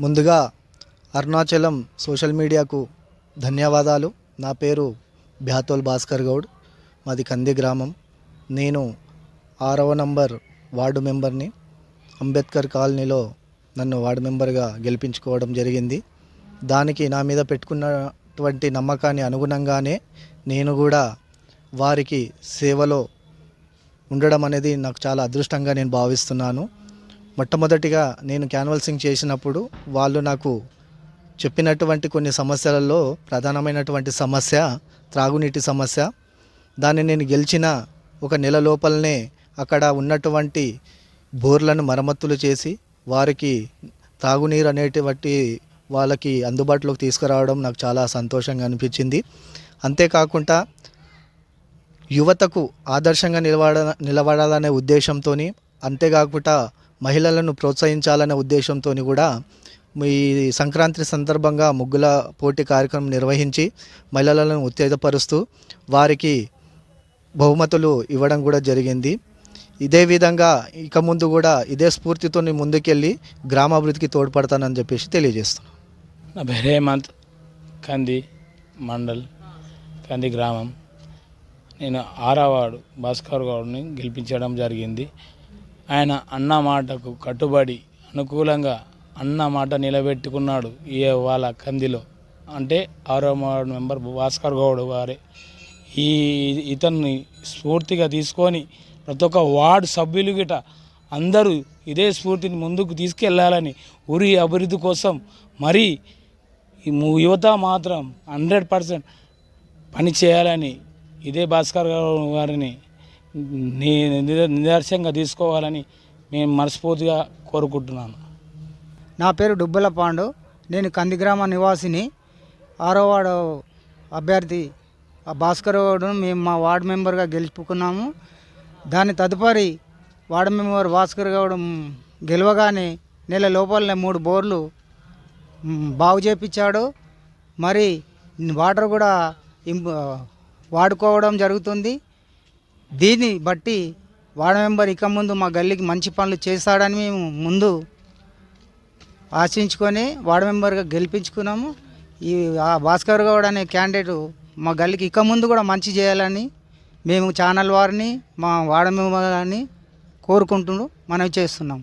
ముందుగా అరుణాచలం సోషల్ మీడియాకు ధన్యవాదాలు. నా పేరు బ్యాతోల్ భాస్కర్ గౌడ్. మాది కంది గ్రామం. నేను ఆరవ నంబర్ వార్డు మెంబర్ని అంబేద్కర్ కాలనీలో నన్ను వార్డు మెంబర్గా గెలిపించుకోవడం జరిగింది. దానికి నా మీద పెట్టుకున్నటువంటి నమ్మకాన్ని అనుగుణంగానే నేను కూడా వారికి సేవలో ఉండడం అనేది నాకు చాలా అదృష్టంగా నేను భావిస్తున్నాను. మొట్టమొదటిగా నేను క్యాన్వల్సింగ్ చేసినప్పుడు వాళ్ళు నాకు చెప్పినటువంటి కొన్ని సమస్యలలో ప్రధానమైనటువంటి సమస్య త్రాగునీటి సమస్య. దాన్ని నేను గెలిచిన ఒక నెల లోపలనే అక్కడ ఉన్నటువంటి బోర్లను మరమ్మతులు చేసి వారికి తాగునీరు అనేటువంటి వాళ్ళకి అందుబాటులోకి తీసుకురావడం నాకు చాలా సంతోషంగా అనిపించింది. అంతేకాకుండా యువతకు ఆదర్శంగా నిలబడ నిలబడాలనే ఉద్దేశంతో అంతేకాకుండా మహిళలను ప్రోత్సహించాలనే ఉద్దేశంతో కూడా ఈ సంక్రాంతి సందర్భంగా ముగ్గుల పోటీ కార్యక్రమం నిర్వహించి మహిళలను ఉత్తేజపరుస్తూ వారికి బహుమతులు ఇవ్వడం కూడా జరిగింది. ఇదే విధంగా ఇక ముందు కూడా ఇదే స్ఫూర్తితో ముందుకెళ్ళి గ్రామాభివృద్ధికి తోడ్పడతానని చెప్పేసి తెలియజేస్తున్నాను నా పేరు హేమంత్ కంది మండల్ కంది గ్రామం. నేను ఆరావాడు భాస్కర్ గౌడ్ని గెలిపించడం జరిగింది. ఆయన అన్న మాటకు కట్టుబడి అనుకూలంగా అన్న మాట నిలబెట్టుకున్నాడు ఈ వాళ్ళ కందిలో. అంటే ఆరో మెంబర్ భాస్కర్ గౌడ్ వారే. ఈ ఇతన్ని స్ఫూర్తిగా తీసుకొని ప్రతి ఒక్క వార్డు సభ్యులు గిట అందరూ ఇదే స్ఫూర్తిని ముందుకు తీసుకెళ్ళాలని ఊరి అభివృద్ధి కోసం మరీ యువత మాత్రం హండ్రెడ్ పర్సెంట్ పని చేయాలని ఇదే భాస్కర్ గారిని నిదర్శంగా నిదర్శనంగా తీసుకోవాలని నేను మనస్ఫూర్తిగా కోరుకుంటున్నాను. నా పేరు డుబ్బల పాండు. నేను కందిగ్రామ నివాసిని. ఆరో వార్డు అభ్యర్థి భాస్కర్ గౌడ్ను మేము మా వార్డు మెంబర్గా గెలుపుకున్నాము దాని తదుపరి వార్డు మెంబర్ భాస్కర్ గౌడ్ గెలవగానే నెల లోపలనే మూడు బోర్లు బాగు చేపించాడు. మరి వాటర్ కూడా వాడుకోవడం జరుగుతుంది. దీన్ని బట్టి వార్డు మెంబర్ ఇక ముందు మా గల్లీకి మంచి పనులు చేస్తాడని మేము ముందు ఆశించుకొని వార్డు మెంబర్గా గెలిపించుకున్నాము. ఈ భాస్కర్ గౌడ్ అనే క్యాండిడేట్ మా గల్లీకి ఇక ముందు కూడా మంచి చేయాలని మేము ఛానల్ వారిని మా వార్డు మెంబర్ గారిని కోరుకుంటూ మనం చేస్తున్నాం.